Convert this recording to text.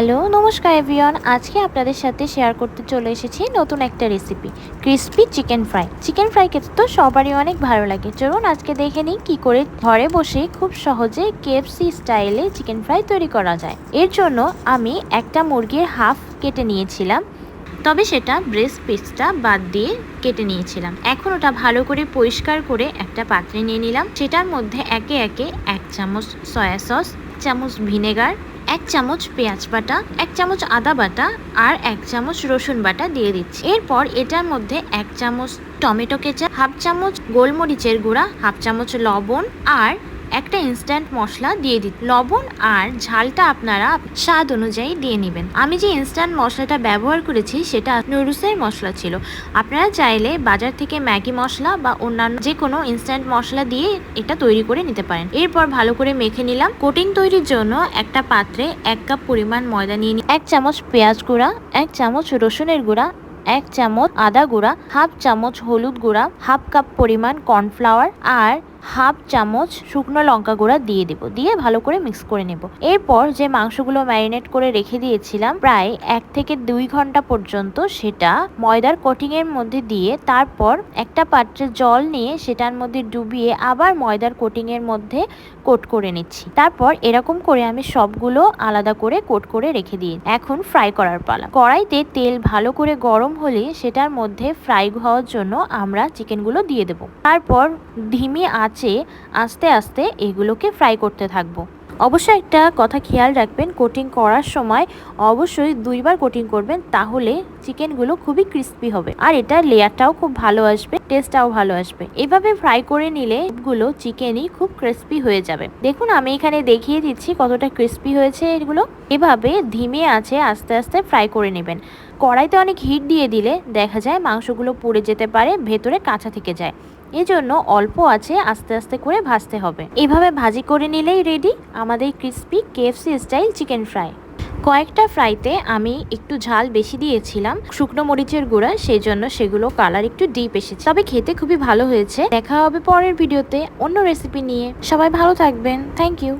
Hello, নমস্কার everyone আজকে আপনাদের সাথে শেয়ার করতে চলে এসেছি নতুন একটা recipe crispy chicken fry chicken fry খেতে তো সবারই অনেক ভালো লাগে। চলুন আজকে দেখে নিই কী করে ঘরে বসে খুব সহজে কেএফসি স্টাইলে চিকেন ফ্রাই তৈরি করা যায়। এর জন্য আমি একটা মুরগির হাফ কেটে নিয়েছিলাম। তবে সেটা ব্রেস্ট পিসটা বাদ দিয়ে কেটে নিয়েছিলাম। এখন ওটা ভালো করে পরিষ্কার করে একটা পাত্রে নিয়ে নিলাম। সেটার মধ্যে একে একে এক চামচ সয়া সস চামচ ভিনেগার এক চামচ পেঁয়াজ বাটা, এক চামচ আদা বাটা আর এক চামচ রসুন বাটা দিয়ে দিচ্ছি। এরপর এটার মধ্যে এক চামচ টমেটো কেচাপ, হাফ চামচ গোলমরিচের গুঁড়া, হাফ চামচ লবণ আর একটা ইনস্ট্যান্ট মশলা দিয়ে দিন লবণ আর ঝালটা আপনারা স্বাদ অনুযায়ী দিয়ে নেবেন। আমি যে ইনস্ট্যান্ট মশলাটা ব্যবহার করেছি, সেটা নুডলসের মশলা ছিল। আপনারা চাইলে বাজার থেকে ম্যাগি মশলা বা অন্যান্য যে কোনো ইনস্ট্যান্ট মশলা দিয়ে এটা তৈরি করে নিতে পারেন। এরপর ভালো করে মেখে নিলাম। কোটিং তৈরির জন্য একটা পাত্রে এক কাপ পরিমাণ ময়দা নিয়ে নি এক চামচ পেঁয়াজ গুঁড়া, এক চামচ রসুনের গুঁড়া, এক চামচ আদা গুঁড়া, হাফ চামচ হলুদ গুঁড়া, হাফ কাপ পরিমাণ কর্নফ্লাওয়ার আর হাফ চামচ শুকনো লঙ্কা গুঁড়া দিয়ে দেব। দিয়ে ভালো করে মিক্স করে নেব। এরপর যে মাংসগুলো ম্যারিনেট করে রেখে দিয়েছিলাম, প্রায় এক থেকে দুই ঘণ্টা পর্যন্ত সেটা ময়দার কোটিং এর মধ্যে দিয়ে তারপর একটা পাত্রে জল নিয়ে সেটার মধ্যে ডুবিয়ে আবার ময়দার কোটিং এর মধ্যে কোট করে নিচ্ছি। তারপর এরকম করে আমি সবগুলো আলাদা করে কোট করে রেখে দিই। এখন ফ্রাই করার পালা। কড়াইতে তেল ভালো করে গরম হলে সেটার মধ্যে ফ্রাই হওয়ার জন্য আমরা চিকেনগুলো দিয়ে দেব। তারপর ধিমি আঁচে আস্তে আস্তে এগুলোকে ফ্রাই করতে থাকব। অবশ্যই একটা কথা খেয়াল রাখবেন কোটিং করার সময় অবশ্যই দুইবার কোটিং করবেন, তাহলে চিকেনগুলো খুবই ক্রিস্পি হবে। আর এটা লেয়ারটাও খুব ভালো আসবে। টেস্টটাও ভালো আসবে। এভাবে ফ্রাই করে নিলে গুলো চিকেনই খুব ক্রিস্পি হয়ে যাবে। দেখুন, আমি এখানে দেখিয়ে দিচ্ছি কতটা ক্রিস্পি হয়েছে এগুলো। এভাবে ধিমে আছে, আস্তে আস্তে ফ্রাই করে নেবেন। কড়াইতে অনেক হিট দিয়ে দিলে দেখা যায় মাংসগুলো পুড়ে যেতে পারে, ভেতরে কাঁচা থেকে যায়। এজন্য অল্প আছে, আস্তে আস্তে করে ভাজতে হবে। এভাবে ভাজি করে নিলেই রেডি আমাদের crispy KFC style chicken fry কয়েকটা ফ্রাইতে আমি একটু ঝাল বেশি দিয়েছিলাম। শুকনো মরিচের গুঁড়া সেই জন্য সেগুলো কালার একটু ডিপ এসেছে। তবে খেতে খুবই ভালো হয়েছে। দেখা হবে পরের ভিডিওতে অন্য রেসিপি নিয়ে। সবাই ভালো থাকবেন। Thank you